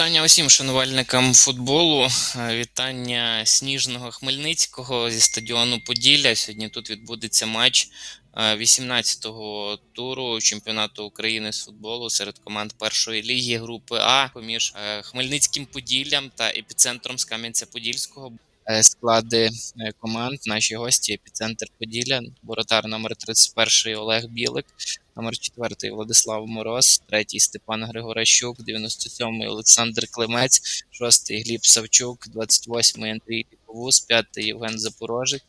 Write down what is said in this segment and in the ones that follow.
Вітання усім шанувальникам футболу. Е, Вітання сніжного Хмельницького зі стадіону Поділля. Сьогодні тут відбудеться матч е, 18-го туру чемпіонату України з футболу серед команд першої ліги групи А поміж е, Хмельницьким Поділлям та епіцентром з Кам'янця-Подільського. Е, Склади е, команд, наші гості, епіцентр Поділля, воротар номер 31 Олег Білик, номер 4 Владислав Мороз, третій Степан Григоращук, 97-й Олександр Климець, 6-й Гліб Савчук, 28-й Андрій Ліповус, 5-й Євген Запорожець,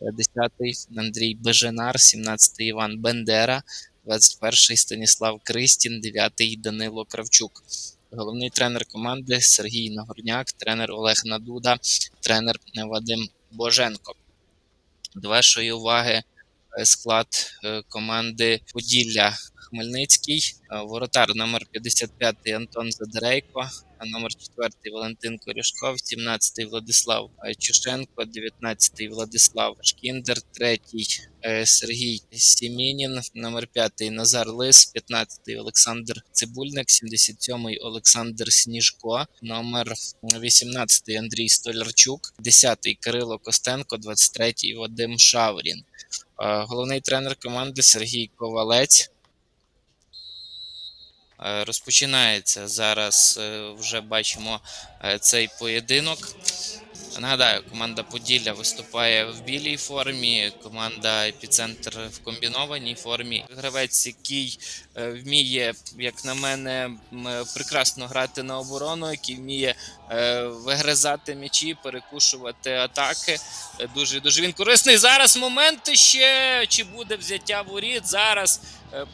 10-й Андрій Беженар, 17-й Іван Бендера, 21-й Станіслав Кристін, 9-й Данило Кравчук. Головний тренер команди Сергій Нагорняк, тренер Олег Надуда, тренер Вадим Боженко. До вашої уваги е, склад е, команди Поділля Хмельницький, е, воротар номер 55 Антон Задерейко, номер 4 Валентин Корішков, 17 Владислав е, Чушенко, 19 Владислав Шкіндер, 3 Сергій Сімінін, номер 5 Назар Лис, 15 Олександр Цибульник, 77 Олександр Сніжко, номер 18 Андрій Столярчук, 10 Кирило Костенко, 23-й Вадим Шаврін. Е, Головний тренер команди Сергій Ковалець. Е, Розпочинається зараз. е, Вже бачимо е, цей поєдинок. Нагадаю, команда Поділля виступає в білій формі, команда Епіцентр в комбінованій формі. Гравець, який вміє, як на мене, прекрасно грати на оборону, який вміє вигризати м'ячі, перекушувати атаки. Дуже дуже він корисний. Зараз момент ще чи буде взяття воріт. Зараз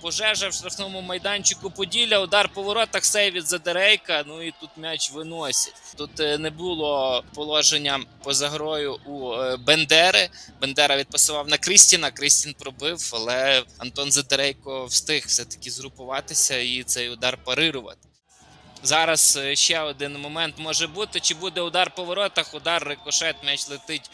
пожежа в штрафному майданчику Поділля. Удар по воротах, сейв від Задерейка. Ну і тут м'яч виносять. Тут е, не було положення поза грою у е, Бендери. Бендера відпасував на Крістіна. Крістін пробив, але Антон Задерейко встиг все-таки згрупуватися і цей удар парирувати. Зараз е, ще один момент може бути. Чи буде удар по воротах? Удар рикошет, м'яч летить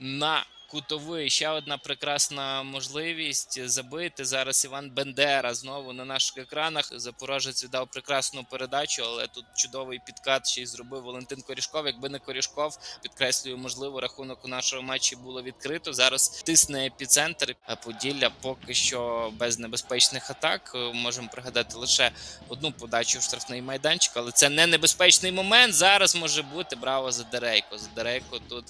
на кутовий. Ще одна прекрасна можливість забити. Зараз Іван Бендера знову на наших екранах. Запорожець віддав прекрасну передачу, але тут чудовий підкат ще й зробив Валентин Корішков. Якби не Корішков, підкреслюю, можливо, рахунок у нашому матчі було відкрито. Зараз тисне епіцентр. А Поділля поки що без небезпечних атак. Можемо пригадати лише одну подачу в штрафний майданчик, але це не небезпечний момент. Зараз може бути браво Задерейко. Задерейко тут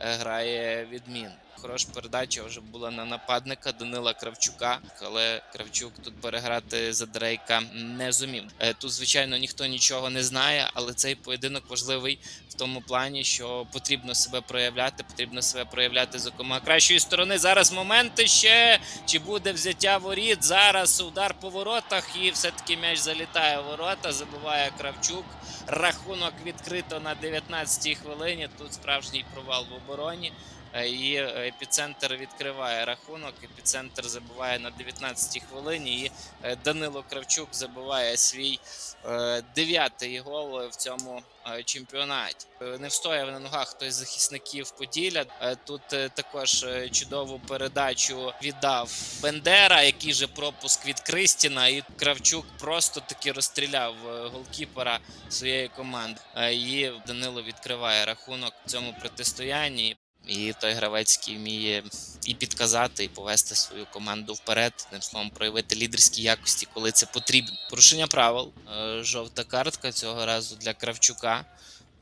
е, грає відмін. Хороша передача вже була на нападника Данила Кравчука, але Кравчук тут переграти за Дрейка не зумів. Е, Тут, звичайно, ніхто нічого не знає, але цей поєдинок важливий тому плані, що потрібно себе проявляти, потрібно себе проявляти з якомога кращої сторони. Зараз моменти ще чи буде взяття воріт. Зараз удар по воротах, і все-таки м'яч залітає в ворота. Забиває Кравчук. Рахунок відкрито на 19-й хвилині. Тут справжній провал в обороні. Е, І епіцентр відкриває рахунок. Епіцентр забиває на 19-й хвилині. І е, Данило Кравчук забиває свій е, дев'ятий гол в цьому чемпіонаті. Е, Не встояв на ногах хтось захисників Поділля. Е, Тут е, також е, чудову передачу віддав Бендера, який же пропуск від Кристіна. І Кравчук просто таки розстріляв е, голкіпера своєї команди. Е, І Данило відкриває рахунок в цьому протистоянні. І той гравець, який вміє і підказати, і повести свою команду вперед, тим словом, проявити лідерські якості, коли це потрібно. Порушення правил, е, жовта картка цього разу для Кравчука.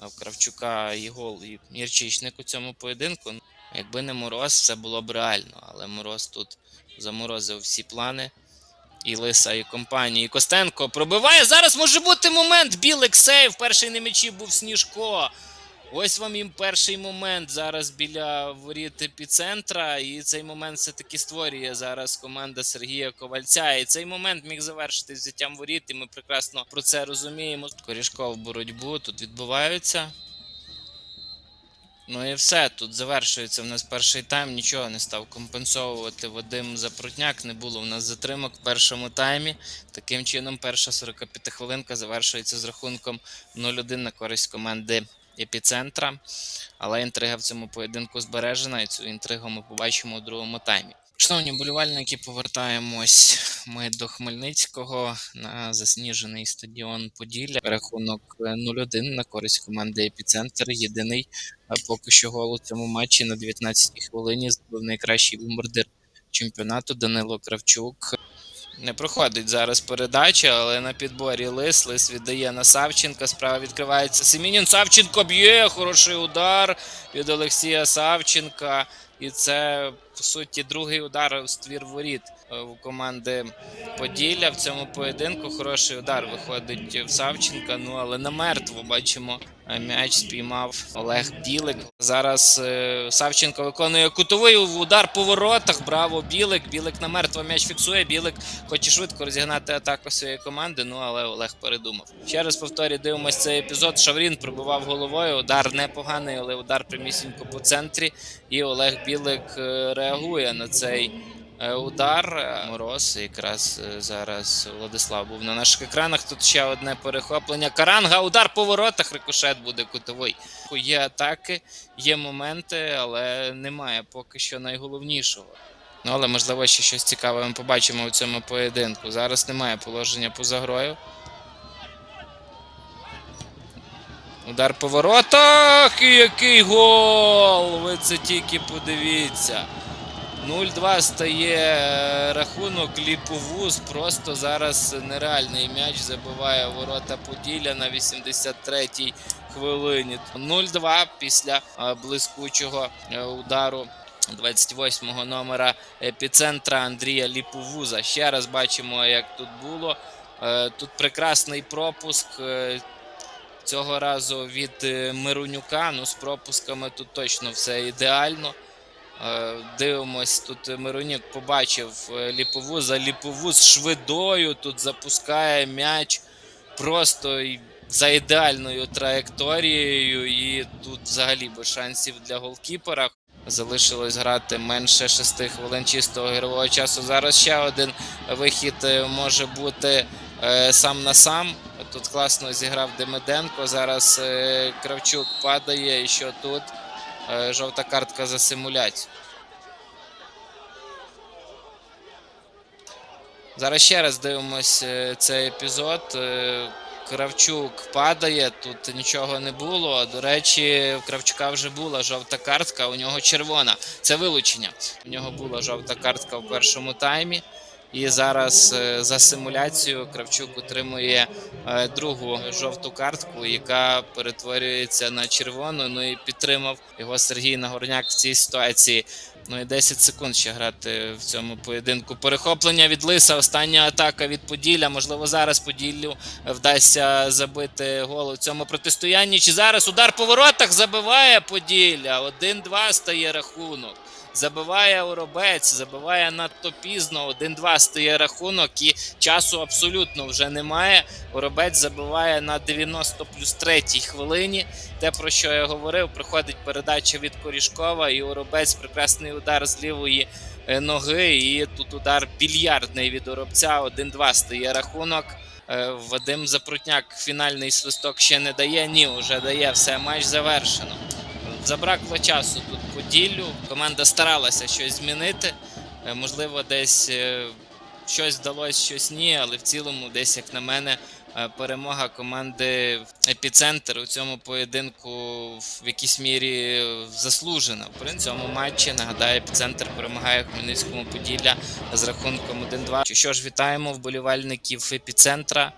В Кравчука і гол, і Мірчичник у цьому поєдинку. Якби не мороз, все було б реально, але мороз тут заморозив всі плани. І Лиса, і компанії. І Костенко пробиває. Зараз може бути момент. Білик сейв. Перший на м'ячі був Сніжко. Ось вам їм перший момент зараз біля воріт епіцентра, і цей момент все-таки створює зараз команда Сергія Ковальця. І цей момент міг завершити взяттям воріт, і ми прекрасно про це розуміємо. Корішко в боротьбу тут відбуваються. Ну і все. Тут завершується в нас перший тайм. Нічого не став компенсовувати Вадим Запрутняк. Не було в нас затримок в першому таймі. Таким чином, перша 45 хвилинка завершується з рахунком 0-1 на користь команди епіцентра. Але інтрига в цьому поєдинку збережена, і цю інтригу ми побачимо у другому таймі. Шановні болівальники, повертаємось ми до Хмельницького на засніжений стадіон Поділля. Рахунок е, 0-1 на користь команди Епіцентр. Єдиний е, поки що гол у цьому матчі на 19-й хвилині забив найкращий бомбардир чемпіонату Данило Кравчук. Не проходить зараз передача, але на підборі Лис. Лис віддає на Савченка. Справа відкривається. Семінін Савченко б'є. Хороший удар від Олексія Савченка. І це, по суті, другий удар у ствір воріт е, у команди Поділля в цьому поєдинку. Хороший удар виходить в Савченка. Ну але на мертво бачимо. е, М'яч спіймав Олег Білик. Зараз е, Савченко виконує кутовий удар по воротах. Браво, Білик. Білик на мертво м'яч фіксує. Білик хоче швидко розігнати атаку своєї команди. Ну але Олег передумав. Ще раз повторюю, дивимось цей епізод. Шаврін пробивав головою. Удар непоганий, але удар прямісінько по центрі. І Олег Білик е, реагує на цей е, удар. Е, Мороз якраз е, зараз Владислав був на наших екранах. Тут ще одне перехоплення. Каранга, удар по воротах. Рикошет буде кутовий. Є атаки, є моменти, але немає поки що найголовнішого. Ну, але можливо ще щось цікаве ми побачимо у цьому поєдинку. Зараз немає положення поза грою. Удар по воротах. І який гол! Ви це тільки подивіться. 0-2 стає е, рахунок Ліповуз. Просто зараз нереальний м'яч забиває ворота Поділля на 83-й хвилині. 0-2 після е, блискучого е, удару 28-го номера епіцентра Андрія Ліповуза. Ще раз бачимо, як тут було. Тут прекрасний пропуск. Цього разу від Миронюка. Ну, з пропусками тут точно все ідеально. Е, Дивимось, тут Миронюк побачив е, Ліповуза. Ліповуз швидою тут запускає м'яч просто за ідеальною траєкторією. І тут взагалі без шансів для голкіпера. Залишилось грати менше 6 хвилин чистого ігрового часу. Зараз ще один вихід е, може бути сам на сам. Тут класно зіграв Демиденко. Зараз Кравчук падає. І що тут? Е, жовта картка за симуляцію. Зараз ще раз дивимось е, цей епізод. Е, Кравчук падає, тут нічого не було. До речі, в Кравчука вже була жовта картка, у нього червона. Це вилучення. У нього була жовта картка в першому таймі. І зараз е, за симуляцію Кравчук отримує е, другу жовту картку, яка перетворюється на червону. Ну і підтримав його Сергій Нагорняк в цій ситуації. Ну і 10 секунд ще грати в цьому поєдинку. Перехоплення від Лиса. Остання атака від Поділля. Можливо, зараз Поділлю вдасться забити гол у цьому протистоянні. Чи зараз удар по воротах забиває Поділля? 1-2 стає рахунок. Забиває Оробець, забиває надто пізно. 1-2 стає рахунок, і часу абсолютно вже немає. Оробець забиває на 90 плюс 3 хвилині. Те, про що я говорив, приходить передача від Корішкова, і Оробець прекрасний удар з лівої е, ноги. І тут удар більярдний від Оробця. 1-2 стає рахунок. Е, Вадим Запрутняк фінальний свисток ще не дає. Ні, вже дає все, матч завершено. Забракло часу тут Поділлю. Команда старалася щось змінити. Е, Можливо, десь е, щось вдалося, щось ні, але в цілому, десь, як на мене, е, перемога команди Епіцентр у цьому поєдинку в якійсь мірі заслужена. В цьому матчі нагадаю, епіцентр перемагає Хмельницькому Поділля з рахунком 1-2. Що ж, вітаємо вболівальників епіцентра.